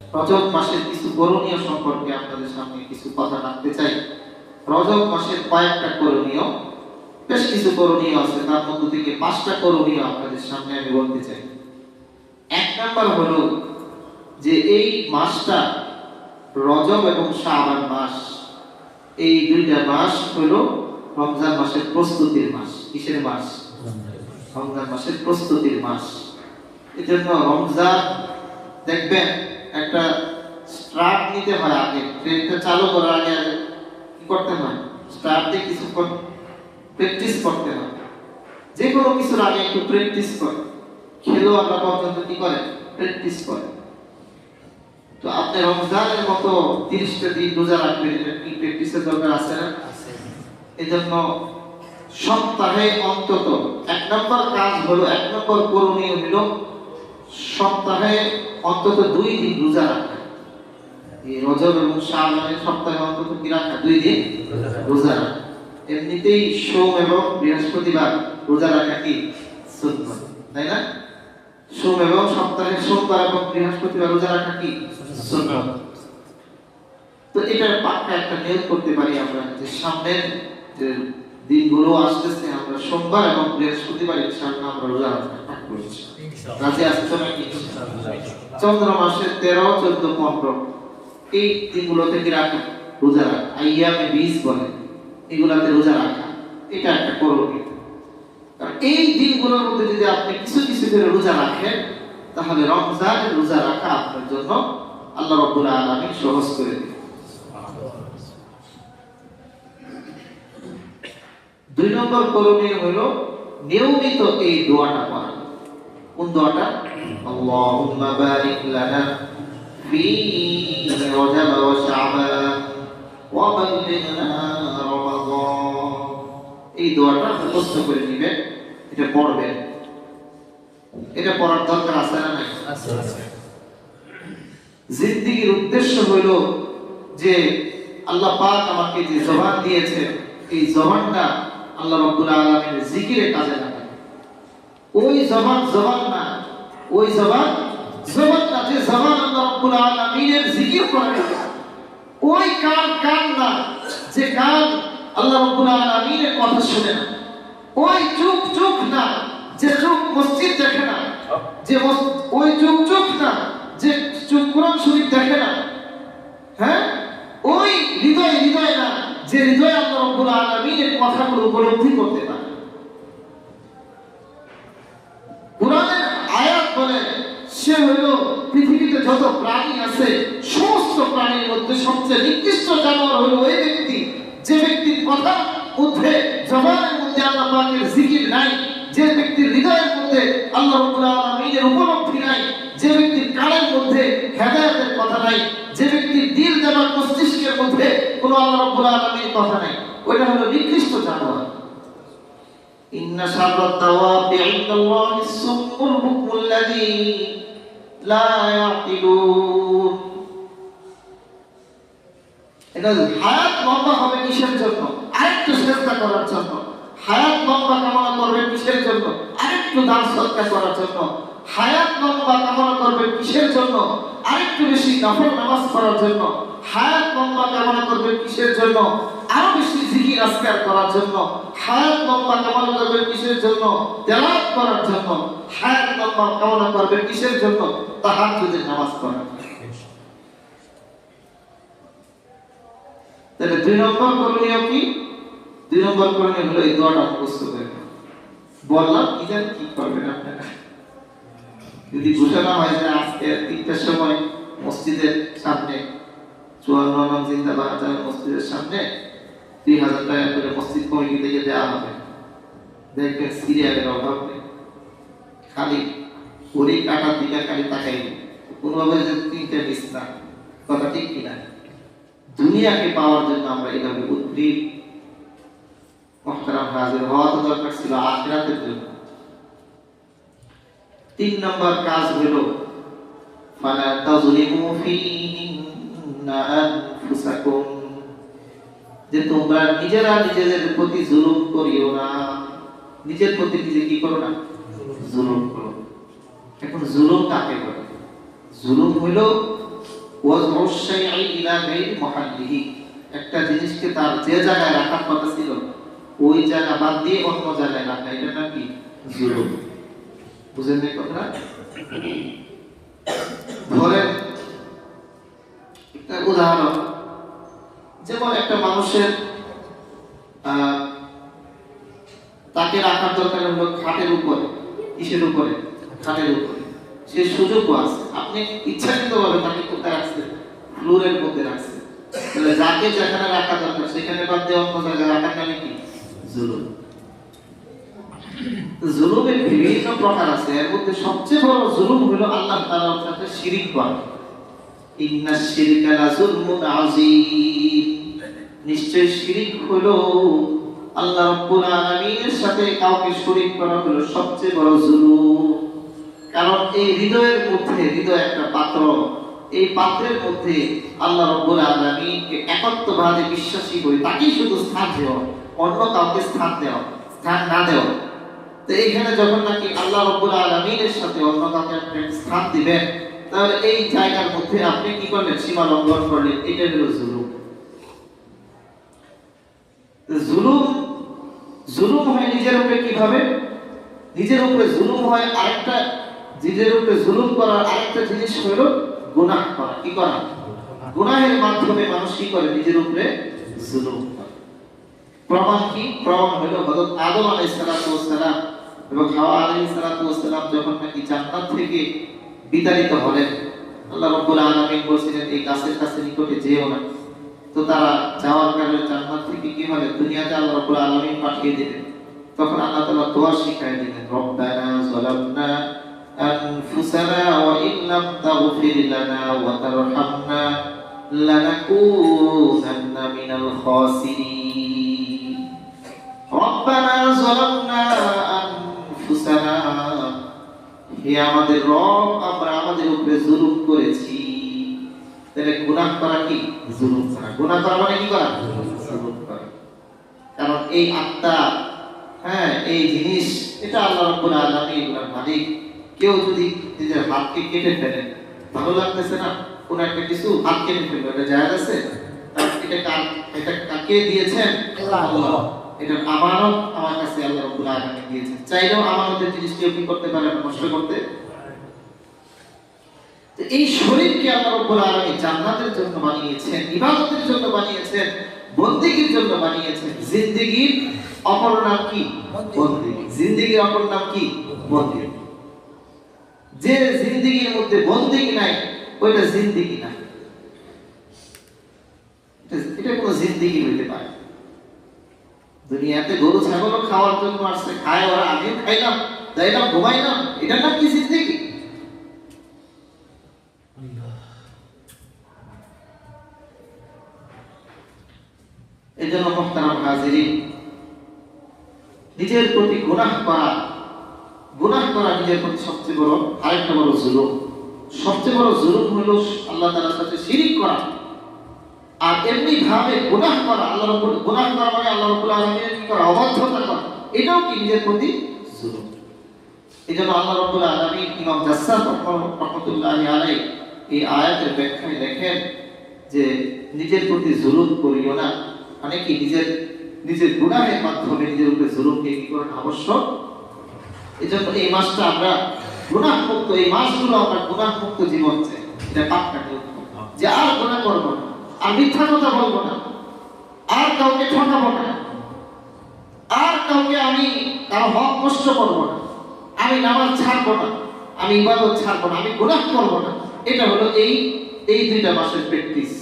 রজব মাসের কিছু করণীয় সম্পর্কে আপনাদের সামনে কিছু কথা রাখতে চাই। রজব মাসের কয়েকটা করণীয়, বেশ কিছু করণীয় আছে, তার মধ্য থেকে পাঁচটা করণীয় আপনাদের সামনে আমি বলতে চাই। এক নাম্বার হলো যে এই মাসটা রজব এবং শাবান মাস। এই দুইটা মাস হলো রমজান মাসের প্রস্তুতির মাস। কিসের মাস? রমজান মাসের প্রস্তুতির মাস। এই জন্য রমজান, দেখবেন একটা স্টার্ট নিতে হয় আগে। ট্রেনটা চালু করার আগে আগে কি করতে হয়? স্টার্ট দিয়ে কিছুক্ষণ প্র্যাকটিস করতে হয়। যে কোনো কিছুর আগে একটু প্র্যাকটিস করে। খেলোয়াড়রা পর্যন্ত কি করে? প্র্যাকটিস করে। তো আপনি রমজানের মতো তিরিশটা দিন রোজা রাখবেন এটা কি প্র্যাকটিসের দরকার আছে না? এই জন্য সপ্তাহে অন্তত এক নম্বর কাজ হলো এক নম্বর করণীয় হলো সপ্তাহে অন্তত দুই দিন রোজা রাখা। এই এবং শাবানের সপ্তাহে অন্তত কি রাখা? দুই দিন রোজা রাখা। এমনিতেই সোম এবং বৃহস্পতিবার রোজা রাখা কি? সুন্নাত। তাই না? সোম এবং সপ্তাহে সোমবার এবং বৃহস্পতিবার রোজা রাখা কি? তো এটার পাক্কা একটা নিয়োগ করতে পারি আমরা যে সামনের যে দিনগুলো আসতেছে আমরা সোমবার এবং বৃহস্পতিবার ইনশাআল্লাহ আমরা রোজা পাঠ করছি আসছে নাকি? চন্দ্র মাসের তেরো চোদ্দ পনেরো এই দিনগুলোতে কি রাখা রোজা রাখা। আইয়ামে বীজ বলে এগুলাতে রোজা রাখা এটা একটা করণীয়। কারণ এই দিনগুলোর মধ্যে যদি আপনি কিছু কিছু করে রোজা রাখেন তাহলে রমজান রোজা রাখা আপনার জন্য আল্লাহ রব্বুল আলামিন সহজ করে দিবেন দুই নম্বর করণীয় হলো নিয়মিত এই দোয়াটা পড়া। কোন দোয়াটা? আল্লাহুম্মা বারিক লানা ফি রজব ওয়া শাবান ওয়া বাল্লিগনা রমাদান। এই দোয়াটা মুখস্থ করে নেবেন এটা পড়বেন। এটা পড়ার দরকার আছে না নাই? জিন্দিগির উদ্দেশ্য হলো যে আল্লাহ পাক আমাকে যে জবান দিয়েছে এই জবানটা আল্লাহ রাব্বুল আলামিনের জিকিরে কাজে লাগায়। ওই জবান জবান না, ওই জবান জবান না, যে জবান আল্লাহ রাব্বুল আলামিনের জিকির করে ওই কান কান না, যে কান আল্লাহ রাব্বুল আলামিনের কথা শুনে না। ওই চোখ চোখ না, যে চোখ মসজিদ দেখে না। যে ওই চোখ চোখ না, যে চোখ কোরআন শরীফ দেখে না। হ্যাঁ ওই হৃদয় হৃদয় না যে হৃদয় আল্লাহ রাব্বুল আলামিনের কথাগুলো উপলব্ধি করতে পারে। কোরআনের আয়াত বলে, সে হলো পৃথিবীতে যত প্রাণী আছে, সমস্ত প্রাণীর মধ্যে সবচেয়ে নিকৃষ্ট জানোয়ার হলো ওই ব্যক্তি। যে ব্যক্তির কথা মধ্যে জবানের মধ্যে আল্লাহ পাকের জিকির নাই, যে ব্যক্তির হৃদয়ের মধ্যে আল্লাহ রাব্বুল উপলব্ধি নাই, যে ব্যক্তির কানের মধ্যে হেদায়েতের কথা নাই, যে ব্যক্তির দিল দেবার মস্তিষ্কের মধ্যে কোনো আল্লাহ রাব্বুল আলামিনের কথা নাই। ওইটা হলো নিকৃষ্ট জানোয়ার إن شر الدواب عند الله السم البكم الذي لا يعقلون এটা হায়াত লম্বা হবে কিসের জন্য আরেকটু চেষ্টা করার জন্য হায়াত লম্বা কামনা করবে কিসের জন্য আরেকটু দান সৎকা করার জন্য হায়াত লম্বা কামনা করবে কিসের জন্য আরেকটু বেশি নফল নামাজ পড়ার জন্য হায়াত লম্বা কামনা করবে কিসের জন্য আরও বেশি জিকির আজকার করার জন্য? হায়াত লম্বা কামনা করবে কিসের জন্য? তেলাওয়াত করার জন্য। হায়াত লম্বা কামনা করবে কিসের জন্য? তাহাজ্জুদের নামাজ পড়ার তাহলে দুই নম্বর করণীয় কি? দুই নম্বর করণীয় হলো এই দোয়াটা মুখস্থ করে বললাম, কি জানি কি করবেন আপনারা? যদি ঘোষণা হয় যে আজকে তিনটার সময় মসজিদের সামনে, চুয়ান্ন নং জিন্দাবাদ মসজিদের সামনে দুই হাজার টাকা করে মসজিদ কমিটি থেকে দেওয়া হবে দেখবেন সিরিয়ালের অভাব নেই খালি ওরি কাটার দিকে খালি তাকাই কোনোভাবে যে তিনটে মিস না কথা ঠিক কিনা দুনিয়াকে পাওয়ার জন্য আমরা এইভাবে উদ্গ্রীব মহতারাম হাজির হওয়া তো দরকার ছিল আখিরাতের জন্য তিন নম্বর কাজ হলো, ফালা তাজলিমু ফীহিন্না আনফুসাকুম যে তোমরা নিজেরা নিজেদের প্রতি জুলুম করিও না। নিজের প্রতি নিজে কি করো না? জুলুম করো। এখন জুলুম কাকে বলে? জুলুম হইল একটা জিনিসকে তার যে জায়গায় রাখার কথা ছিল, ওই জায়গা বাদ দিয়ে অন্য জায়গায় রাখা এটা নাকি জুলুম। বুঝেন এই কথা ধরেন, একটা উদাহরণ। যেমন একটা মানুষের তাকে রাখার দরকার হলো খাটের উপরে কিসের উপরে, খাটের উপরে। সে সুযোগও আছে। আপনি ইচ্ছাকৃত ভাবে তাকে কোথায় রাখছেন? ফ্লোরের মধ্যে রাখছেন। তাহলে যাকে যেখানে রাখা দরকার, সেখানে বাদ দিয়ে অন্য জায়গায় রাখার নামে কি? জুলুম। জুলুমের বিভিন্ন প্রকার আছে। এর মধ্যে সবচেয়ে বড় জুলুম হলো আল্লাহ তাআলার সাথে শিরিক করা ইন্না শিরকা লাযুলমুন আযীম। নিশ্চয় শিরিক হলো আল্লাহ রাব্বুল আলামিনের সাথে কাউকে শরীক করা হলো সবচেয়ে বড় জুলুম। কারণ এই হৃদয়ের মধ্যে, হৃদয় একটা পাত্র। এই পাত্রের মধ্যে আল্লাহ রাব্বুল আলামিনকে একত্ববাদে বিশ্বাসী করে। তাকেই শুধু স্থান দেওয়া, অন্য কাউকে স্থান দেওয়া, স্থান না দেওয়া। তো এইখানে যখন নাকি আল্লাহ রাব্বুল আলামিনের সাথে অন্য কাউকে আপনি স্থান দিবেন, তাহলে এই জায়গার মধ্যে আপনি কি করলেন? সীমা লঙ্ঘন করলেন। এটা হলো জুলুম। জুলুম জুলুম হয় নিজের উপরে কীভাবে? নিজের উপরে জুলুম হয় আরেকটা, নিজের উপরে জুলুম করার আরেকটা জিনিস গুনাহ করা। কি করা? গুনাহের মাধ্যমে মানুষ কি করে? নিজের উপরে জুলুম। প্রমাণ কি? প্রমাণ হলো হযরত আদম আলাইহিস সালাম এবং হাওয়া আলাইহিস সালাম যখন নাকি জান্নাত থেকে বিতাড়িত হলেন, আল্লাহ রাব্বুল আলামিন বলেছিলেন, এই গাছের কাছে নিকটে যেও না। তো তারা যাওয়ার কারণে জান্নাত থেকে কি হবে? দুনিয়াতে আল্লাহ রাব্বুল আলামিন পাঠিয়ে দিলেন তখন আল্লাহ তাআলা দোয়া শিখায় দিলেন, রব্বানা যালামনা আনফুসানা ওয়া ইন লাম তাগফির লানা ওয়া তারহামনা লানাকুনান্না মিনাল খাসিরিন। রব্বানা যালামনা আনফুসানা। হে আমাদের রব, আমরা আমাদের উপরে জুলুম করেছি। তাহলে গুনাহ করা কি? জুলুম করা। গুনাহ করা মানে কি করা? জুলুম করা। কারণ এই আত্মা হ্যাঁ এই জিনিস এটা আল্লাহ রাব্বুল আলামিন এগুলোর মালিক। কেউ যদি নিজের হাতকে কেটে ফেলে ভালো লাগতেছে না? কোন একটা কিছু হাত কেটে ফেলবে। এটা জায়েজ আছে? এটা কার এটা কাকে দিয়েছেন? আল্লাহ। এটা আমানত আমার কাছে আল্লাহ রাব্বুল আলামিন দিয়েছেন। চাইলেও আমানতের জিনিস কেউ কি করতে পারে নষ্ট করতে? এই শরীরকে জান্নাতের জন্য বানিয়েছেন, ইবাদতের জন্য বানিয়েছেন জন্য বানিয়েছেন। অপর নাম কি? অপর নাম কি? যে মধ্যে নাই, ওইটা জিন্দেগী না এটা- কোনো জিন্দেগি হইতে পারে। দুনিয়াতে গরু, ছাগল খাওয়ার জন্য আসছে, খায় ওরা আগে খাইলাম যাইলাম ঘুমাইলাম এটা নাম কি জিন্দেগি? এই জন্য মোহতারাম হাজিরিন, নিজের প্রতি গুনাহ করা গুনাহ করা নিজের প্রতি সবচেয়ে বড় আরেকটা বড় জুলুম। সবচেয়ে বড় জুলুম হলো আল্লাহ তাআলার সাথে শিরিক করা। আর এমনি ভাবে গুনাহ করা, আল্লাহ রাব্বুল, গুনাহ করা মানে আল্লাহ রাব্বুল আলামিনের কি করা, অবাধ্যতা করা, এটাও কি নিজের প্রতি জুলুম? এজন্য আল্লাহ রাব্বুল আলামিন ইমাম জাসসাস রহমাতুল্লাহি আলাইহি এই আয়াতের ব্যাখ্যায় লেখেন যে নিজের প্রতি জুলুম করিও না। মানে কি নিজের নিজের গুনাহের মাধ্যমে নিজের উপরে জুলুমকে কি করেন আবশ্যক? এই জন্য এই মাসটা আমরা গুনাহ মুক্ত এই মাসগুলো আমরা গুনাহ জীবন চাই। এটা পাপ উঠবো। যে আর গুনাহ করব না, আর মিথ্যা কথা বলব না, আর কাউকে ঠকাবো না, আর কাউকে আমি কারও হক করব না, আমি নামাজ ছাড়বো না, আমি ইবাদত ছাড়বো না, আমি গুনাহ করব না। এটা হলো এই এই দুইটা মাসের প্র্যাকটিস।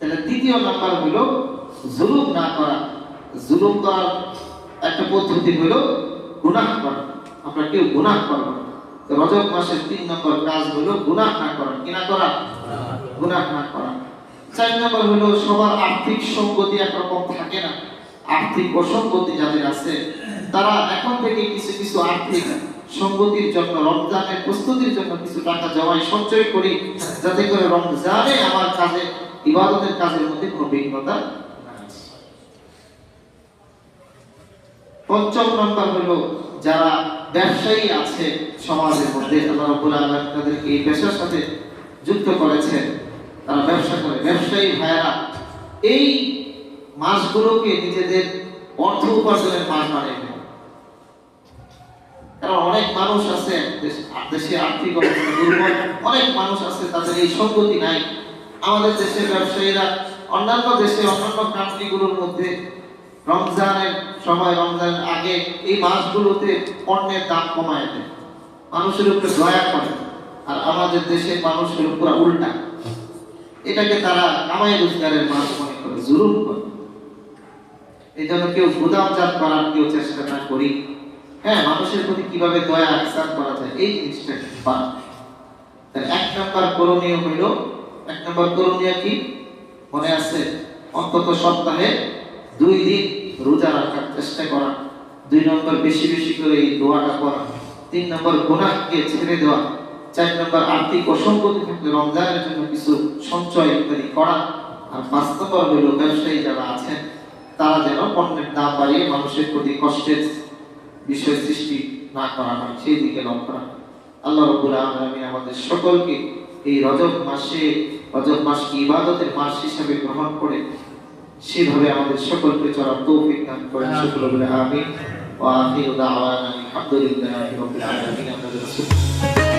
তাহলে দ্বিতীয় নাম্বার হলো জুলুম না করা। জুলুম করার একটা পদ্ধতি হলো গুনাহ করা। আমরা কেউ গুনাহ করব না। রজব মাসের তিন নম্বর কাজ হলো গুনাহ না করা। কি না করা? গুনাহ না করা। চার নম্বর হলো সবার আর্থিক সঙ্গতি একরকম থাকে না। আর্থিক অসঙ্গতি যাদের আছে, তারা এখন থেকে কিছু কিছু আর্থিক সঙ্গতির জন্য, রমজানের প্রস্তুতির জন্য কিছু টাকা জমাই সঞ্চয় করি, যাতে করে রমজানে আমার কাজে ইবাদতের কাজের মধ্যে কোনো বিঘ্নতা পঞ্চম নম্বর হলো, যারা ব্যবসায়ী আছে সমাজের মধ্যে, আল্লাহ রাব্বুল আলামিন তাদেরকে এই পেশার সাথে যুক্ত করেছেন। তারা ব্যবসা করে। ব্যবসায়ী ভাইয়েরা, এই মাসগুলোকে নিজেদের অর্থ উপার্জনের মাস বানিয়ে নেয়। কারণ অনেক মানুষ আছে দেশে আর্থিক অবস্থা দুর্বল, অনেক মানুষ আছে, তাদের এই সম্পত্তি নাই। আমাদের দেশের ব্যবসায়ীরা অন্যান্য দেশে অন্যান্য কান্ট্রিগুলোর মধ্যে রমজানের সময়, রমজানের আগে এই মাসগুলোতে পণ্যের দাম কমায় দেয়। মানুষের উপরে দয়া করে। আর আমাদের দেশের মানুষের উপর উল্টা। এটাকে তারা কামাই রোজগারের মাস মনে করে, জুলুম করে। এই জন্য কেউ গুদামজাত করার কেউ চেষ্টা না করি। হ্যাঁ মানুষের প্রতি কীভাবে দয়া আহসান করা যায়, এই জিনিসটা এক নম্বর করণীয় হইল এক নম্বর করণীয় কি? মনে আছে? অন্তত সপ্তাহে দুই দিন রোজা রাখার চেষ্টা করা। দুই নম্বর বেশি বেশি করে এই দোয়াটা করা। তিন নম্বর গুনাহকে ছেড়ে দেওয়া। চার নম্বর আর্থিক অসঙ্গতি থাকলে রমজানের জন্য কিছু সঞ্চয় ইত্যাদি করা। আর পাঁচ ব্যবসায়ী যারা আছেন, তারা যেন পণ্যের দাম বাড়িয়ে মানুষের প্রতি কষ্টের বিষয় সৃষ্টি না করা হয়, সেই দিকে লক্ষ্য রাখা আল্লাহ রব্বুল আলামিন আমাদের সকলকে এই রজব মাসে রজব মাসকে ইবাদতের মাস হিসাবে গ্রহণ করে সেভাবে আমাদের সকলকে চলার তৌফিক দান করেন। সকল বলে আমিন। ওয়া আখিরু দাওয়ানা আলহামদুলিল্লাহি রাব্বিল আলামিন।